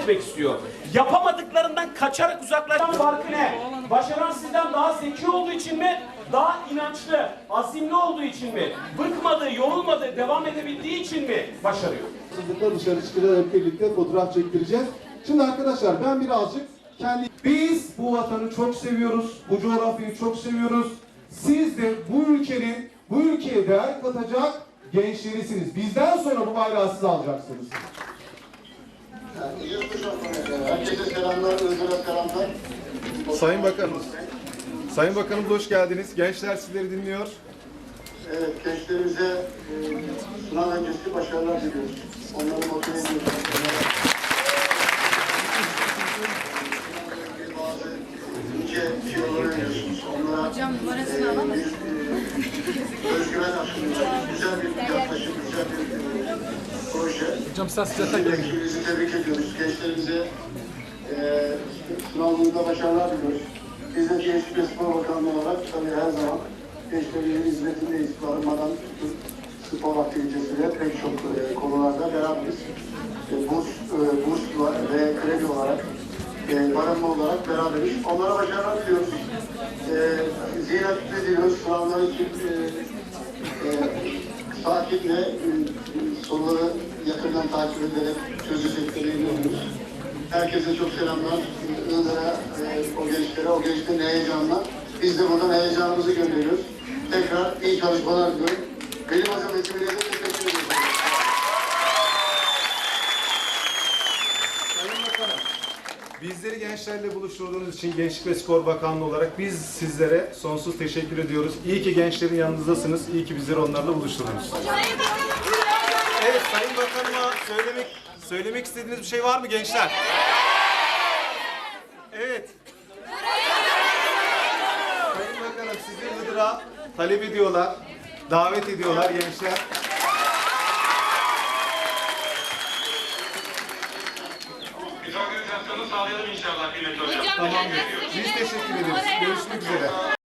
etmek istiyor. Yapamadıklarından kaçarak uzaklaşan farkı ne? Başaran sizden daha zeki olduğu için mi? Daha inançlı, azimli olduğu için mi? Bıkmadığı, yorulmadığı, devam edebildiği için mi başarıyor? Sızlıkla dışarı çıkacağız hep birlikte fotoğraf çektireceğiz. Şimdi arkadaşlar ben birazcık kendi... Biz bu vatanı çok seviyoruz, bu coğrafyayı çok seviyoruz. Siz de bu ülkenin, bu ülkeye değer katacak gençlerisiniz. Bizden sonra bu bayrağı siz alacaksınız. Herkese selamlar, Özgür'e selamlar. Sayın Bakanımız. Sayın Bakanımız hoş geldiniz. Gençler sizleri dinliyor. Evet, gençlerimize e, sınav öncesi başarılar diliyoruz. Onları motive ediyoruz. Bazı ince tiyolar veriyorsunuz. Onlara Hocam numarasını e, özgüven aşılıyor. Güzel bir yaklaşım, güzel bir. Hocam sen size tebrik ediyoruz. Gençlerimize e, sınavlarında başarılar diliyoruz. Biz de Gençlik ve Spor Bakanlığı olarak tabii her zaman gençlerin hizmetindeyiz. Barınmadan tutun spor aktivitesiyle pek çok e, konularda beraberiz. E, burs, e, burs ve kredi olarak e, barınma olarak beraberiz. Onlara başarılar diliyoruz. E, ziynetli diliyoruz. Sınavlar için e, e, sakinle e, soruları yakından takip ederek çözecekleri inanıyoruz. Herkese çok selamlar. Iğdır'a, e, o gençlere, o gençlerin heyecanla. Biz de buradan heyecanımızı gönderiyoruz. Tekrar iyi çalışmalar diliyorum. Benim hocam ekibine de teşekkür ederim. Sayın Bakanım. Bizleri gençlerle buluşturduğunuz için Gençlik ve Spor Bakanlığı olarak biz sizlere sonsuz teşekkür ediyoruz. İyi ki gençlerin yanınızdasınız. İyi ki bizleri onlarla buluşturdunuz. Evet Sayın Bakanıma söylemek söylemek istediğiniz bir şey var mı gençler? Evet. Sayın Bakanım sizi Iğdır'a talep ediyorlar. Davet ediyorlar gençler. Biz organizasyonu sağlayalım inşallah kıymetli hocam. Tamamdır. Biz teşekkür ederiz. Görüşmek üzere.